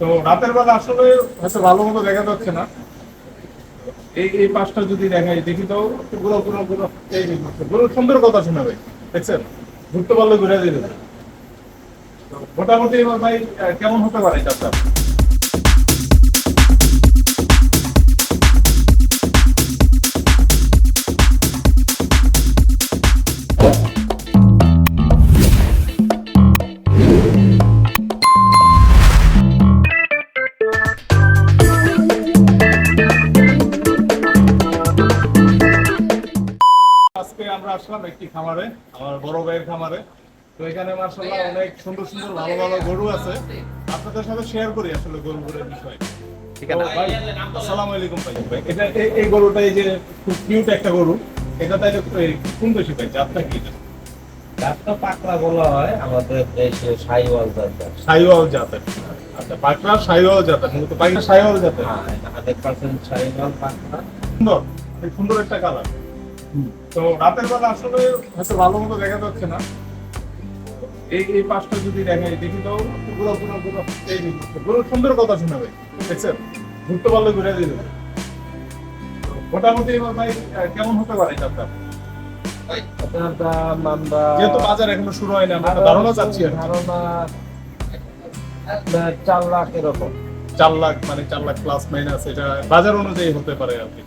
তো রাতের বেলা আসলে হয়তো ভালো মতো দেখা যাচ্ছে না। এই এই পাশটা যদি দেখাই, দেখি তো পুরো পুরো পুরো এই পুরো সুন্দর কথা শোনাবে দেখছেন? ঘুরতে পারলে ঘুরে দিবে। মোটামুটি এবার ভাই কেমন হতে পারে চাপটা? আসলাম একটি খামারে আমার বড় ভাইয়ের খামারে। তো এখানে মার্শাল্লাহ অনেক সুন্দর সুন্দর ভালো ভালো গরু আছে। আপনাদের সাথে শেয়ার করি আসলে গরুগুলোর বিষয়। তো ভাই, আসসালামু আলাইকুম ভাই। ভাই, এটা এই- গরুটা এই যে খুব কিউট একটা গরু। এটা তাই কোন বেশি ভাই? জাতটা কি এটা? পাকড়া বলা হয় আমাদের দেশে সাইওয়াল জাতের সাইওয়াল জাতের আচ্ছা পাকড়া সাইওয়াল জাতের মূলত পাকড়া সাইওয়াল জাতের হ্যাঁ সাইওয়াল পাকড়া। সুন্দর সুন্দর একটা কালার তো রাতের বেলা আসলে হয়তো ভালো মতো দেখা যাচ্ছে না। এই এই পাঁচটা যদি দেখাই দেখি তো পুরো পুরো পুরো এই পুরো সুন্দর কথা শোনাবে দেখছেন? ঘুরতে পারলে ঘুরে দিবে। মোটামুটি এবার ভাই কেমন হতে পারে আপনার দাম আমরা যেহেতু বাজার এখনও শুরু হয় না আমরা ধারণা চাচ্ছি ধারণা চার লাখ এরকম চার লাখ মানে চার লাখ প্লাস মাইনাস এটা বাজার অনুযায়ী হতে পারে আর কি।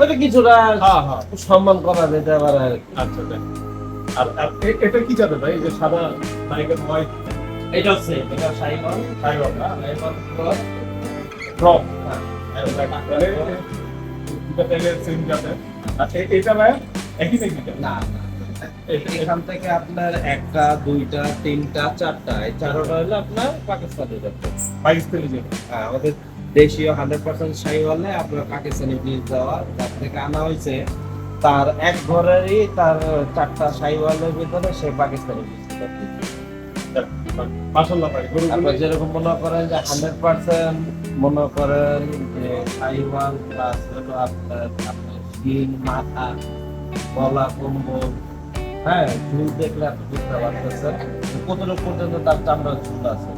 ওইটা কিছুটা হ্যাঁ হ্যাঁ। সম্মান করা যেতে পারে। আচ্ছা আর এটা কি যাবে ভাই? যে সাদা নাইকের হোয়াইট এটা হচ্ছে এটা সাইওয়াল সাইওয়াল না? ক্রস ড্রপ হ্যাঁ। এটা ভাই একই টেকনিক্যাল না। এখান থেকে আপনার একটা দুইটা তিনটা চারটা এই চারটা হলো আপনার পাকিস্তানি পাকিস্তানি হ্যাঁ, আমাদের দেশীয় হান্ড্রেড পার্সেন্ট শাহিওয়ালে আপনার পাকিস্তানি বীজ দেওয়া যার থেকে আনা হয়েছে তার এক ঘরেরই তার চারটা শাহিওয়ালের ভিতরে সে পাকিস্তানি বীজ আপনার যেরকম মনে করেন যে হান্ড্রেড পার্সেন্ট মনে করেন যে শাহিওয়াল প্লাস হলো আপনার আপনার শিং মাথা গলা কম্বল। হ্যাঁ চুল দেখলে আপনি বুঝতে পারতেছেন কতটুকু পর্যন্ত তার চামড়া চুল আছে।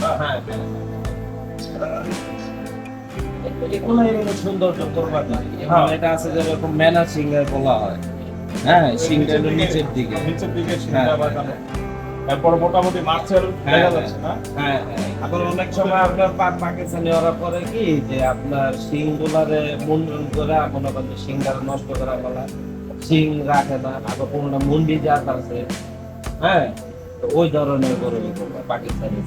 হ্যাঁ হ্যাঁ। এটা আছে মেনা হয় হ্যাঁ হ্যাঁ, হ্যাঁ, হ্যাঁ। হ্যাঁ হ্যাঁ। আপনার করে কি যে আপনার গুলারে মুন্ডন করে মনে করেন নষ্ট করা বলা শিং রাখে না আবার কোনটা মুন্ডি জাত আছে হ্যাঁ ওই ধরনের গরু পাকিস্তানি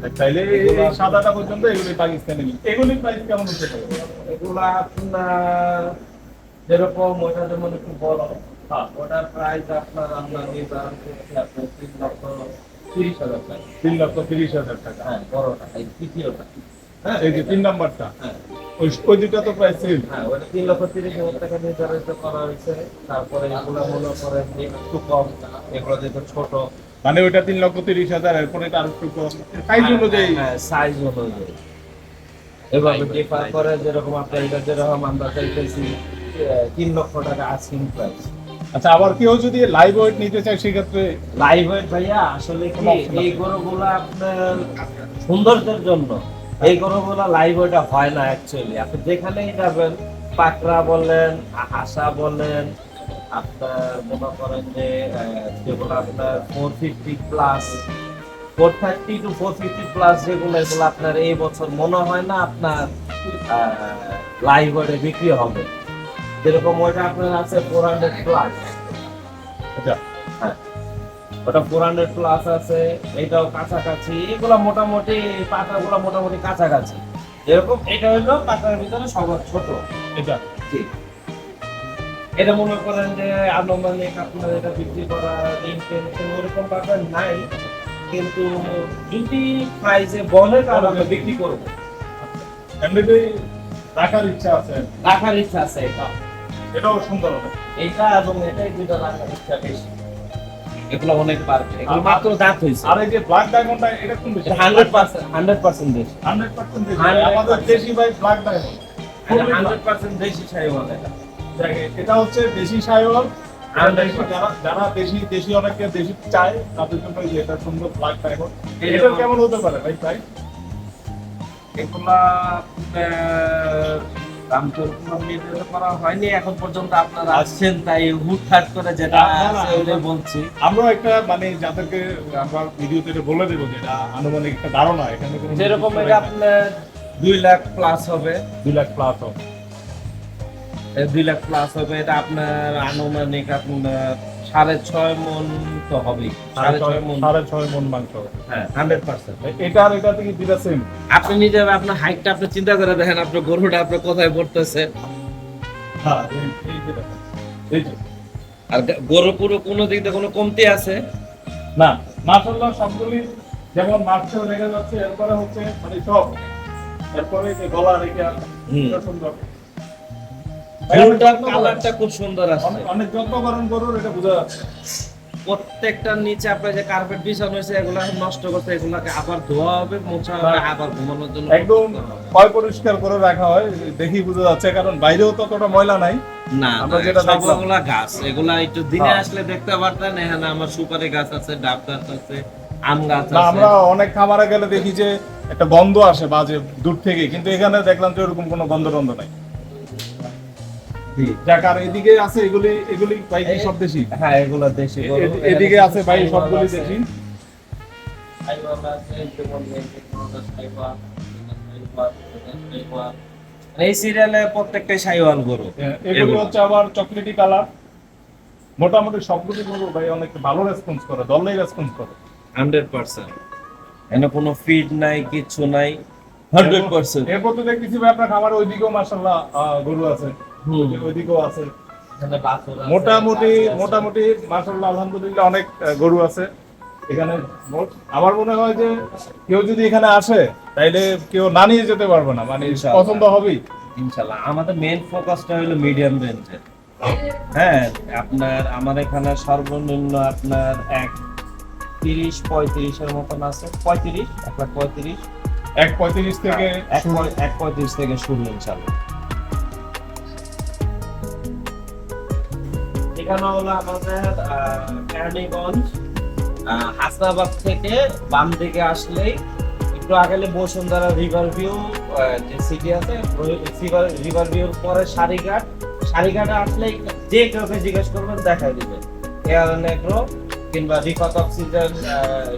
সাদাটা পর্যন্ত এগুলি পাকিস্তানি এগুলি প্রাইস কেমন হতে পারে? এগুলা আপনার যেরকম ওটা যেমন একটু বড় হ্যাঁ। ওটার প্রাইস আপনার আমরা নির্ধারণ করছি আপনার তিন লক্ষ তিরিশ হাজার টাকা। তিন লক্ষ তিরিশ হাজার টাকা। হ্যাঁ বড়টা এই তৃতীয়টা। হ্যাঁ এই যে তিন নাম্বারটা? হ্যাঁ। ওই ওই দুটা তো প্রায় সেম হ্যাঁ ওটা তিন লক্ষ তিরিশ হাজার টাকা নির্ধারিত করা হয়েছে। তারপরে এগুলো মনে করেন একটু কম এগুলো যেহেতু ছোট মানে ওইটা তিন লক্ষ তিরিশ হাজার এরপরে এটা সাইজ অনুযায়ী। হ্যাঁ সাইজ অনুযায়ী। এভাবে ডিফার করে যেরকম আপনার এটা যেরকম আমরা চাইতেছি তিন লক্ষ টাকা আস্কিং প্রাইস আচ্ছা আবার কেউ যদি লাইভ ওয়েট নিতে চায় সেক্ষেত্রে লাইভ ওয়েট ভাইয়া আসলে কি এই গরুগুলো আপনার সৌন্দর্যের জন্য এই গরুগুলো লাইভ ওয়েটা হয় না অ্যাকচুয়ালি আপনি যেখানেই যাবেন পাকড়া বলেন আশা বলেন আপনার মনে করেন যে যেগুলো আপনার four fifty plus four thirty two four fifty plus যেগুলো এগুলো আপনার এই বছর মনে হয় না আপনার লাইভ ওয়েটে বিক্রি হবে। যেরকম ওইটা আপনার আছে ফোর হান্ড্রেড প্লাস হ্যাঁ। ওটা ফোর হান্ড্রেড প্লাস আছে এটাও কাছাকাছি। এগুলা মোটামুটি পাতাগুলো মোটামুটি কাছাকাছি। এরকম এটা হলো পাতার ভিতরে সবার ছোট। এটা। জি। এটা মনে করেন যে আনুমানিক আপনার এটা বিক্রি করা রিংটেন ওরকম ব্যাপার নাই। কিন্তু যদি প্রাইসে বলে তাহলে আমরা বিক্রি করব। এমনিতে রাখার ইচ্ছা আছে। রাখার ইচ্ছা আছে এটা। এটাও সুন্দর হবে। এটা এবং এটাই দুটো রাখার ইচ্ছা বেশি। এগুলো অনেক এগুলো মাত্র দাঁত হয়েছে। আর এই যে ব্ল্যাক ডায়মন্ডটা এটা কোন দেশে হান্ড্রেড পার্সেন্ট হান্ড্রেড পার্সেন্ট বেশি। 100% আমাদের দেশি ভাই ব্ল্যাক ডায়মন্ড হান্ড্রেড পার্সেন্ট দেশি শাড়ি বলে এটা এটা হচ্ছে দেশি সাইওয়াল যারা যারা দেশি দেশি অনেকে দেশি চায় তাদের জন্য এটা সুন্দর ব্ল্যাক ডায়মন্ড এটা কেমন হতে পারে ভাই প্রাইস এগুলা দাম তো নির্ধারণ করা হয়নি এখন পর্যন্ত আপনারা আসছেন তাই হুটহাট করে যেটা আছে বলছি। আমরা একটা মানে যাদেরকে আমরা ভিডিওতে বলে দেবো যে এটা আনুমানিক একটা ধারণা এখানে যেরকম এটা আপনার দুই লাখ প্লাস হবে। দুই লাখ প্লাস হবে। দুই লাখ প্লাস হবে এটা আপনার আনুমানিক আপনার সাড়ে ছয় মন তো হবেই। সাড়ে ছয় মন। সাড়ে ছয় মন মাংস। হ্যাঁ হান্ড্রেড পার্সেন্ট এটা আর এটা থেকে দুইটা সেম আপনি নিজে আপনার হাইটটা আপনি চিন্তা করে দেখেন আপনার গরুটা আপনার কোথায় পড়তেছে। হ্যাঁ এই- যে আর গরু পুরো কোনো দিক দিয়ে কোনো কমতি আছে? না মাশাআল্লাহ সবগুলি যেমন মার্চেও রেখে যাচ্ছে এরপরে হচ্ছে মানে সব। এরপরে যে গলা রেখে। সুন্দর। গরুটার কালারটা খুব সুন্দর আসছে অনেক- অনেক গরুর এটা বোঝা যাচ্ছে। প্রত্যেকটার নিচে আপনার যে কার্পেট বিছানো হয়েছে এগুলো নষ্ট করতে এগুলোকে আবার ধোয়া হবে মোছা হবে আবার ঘুমানোর জন্য একদম পয় পরিষ্কার করে রাখা হয় দেখি বোঝা যাচ্ছে কারণ বাইরেও ততটা ময়লা নাই। না আমরা যেটা দেখলাম। গাছ এগুলা একটু দিনে হ্যাঁ। আসলে দেখতে পারতেন এখানে আমার সুপারি গাছ আছে ডাব গাছ আছে আম গাছ আছে। আমরা অনেক খামারে গেলে দেখি যে একটা গন্ধ আসে বাজে দূর থেকে কিন্তু এখানে দেখলাম যে ওরকম কোনো গন্ধ টন্ধ নাই। আর এদিকে আছে এগুলি এগুলি ভাই সব দেশি? হ্যাঁ এগুলো দেশি এদিকে আছে ভাই সবগুলি দেশি। যেমন এই সিরিয়ালে প্রত্যেকটাই সাইওয়াল গরু। এগুলো। হচ্ছে আবার চকলেটি কালার মোটামুটি সবগুলি গরু ভাই অনেক ভালো রেসপন্স করে দলেই রেসপন্স করে। Hundred percent. এখানে কোনো ফিড নাই কিছু নাই। Hundred percent. এরপর তো দেখতেছি ভাই আপনার খামারে ওইদিকেও মাসাল্লাহ গরু আছে। ওইদিকেও আছে। মোটামুটি মোটামুটি মাসাল্লাহ আলহামদুলিল্লাহ অনেক গরু আছে। এখানে আমার মনে হয় যে কেউ যদি এখানে আসে তাইলে কেউ না নিয়ে যেতে পারবে না। মানে পছন্দ হবেই। ইনশাল্লাহ আমাদের মেইন ফোকাসটা হলো মিডিয়াম রেঞ্জের হ্যাঁ আপনার আমার এখানে সর্বনিম্ন আপনার এক তিরিশ পঁয়ত্রিশের মতন আছে। পঁয়ত্রিশ? এক লাখ পঁয়ত্রিশ? এক পঁয়ত্রিশ থেকে এক এক পঁয়ত্রিশ থেকে শুরু ইনশাল্লাহ হলো আমাদের কেরানীগঞ্জ হাসনাবাদ থেকে বাম দিকে আসলেই একটু আগেলে বসুন্ধরা রিভার ভিউ যে সিটি আছে রিভার ভিউর পরে সারিঘাট। সারিঘাটে আসলেই যে কাউকে জিজ্ঞেস করবেন দেখাই দিবে। এয়ার নেগ্রো কিংবা Rifat oxygen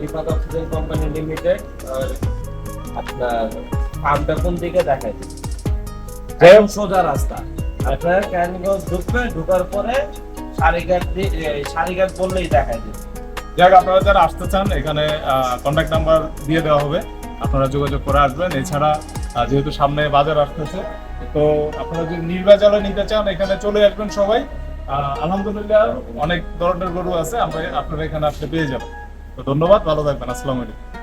Rifat oxygen company limited আপনার ফার্মটা কোন দিকে দেখাই দিবে? একদম সোজা রাস্তা। আপনার ক্যানগঞ্জ ঢুকবে ঢুকার পরে সারিঘাট বললেই দেখাই দিবে যাক আপনারা যারা আসতে চান, এখানে কন্ট্যাক্ট নাম্বার দিয়ে দেওয়া হবে। আপনারা যোগাযোগ করে আসবেন। এছাড়া যেহেতু সামনে বাজার আসতেছে, তো আপনারা যদি নির্বাচনে নিতে চান, এখানে চলে আসবেন সবাই। আলহামদুলিল্লাহ, অনেক ধরনের গরু আছে, আমরা, আপনারা এখানে আসতে পেয়ে যাবেন। তো ধন্যবাদ, ভালো থাকবেন। আসসালামু আলাইকুম।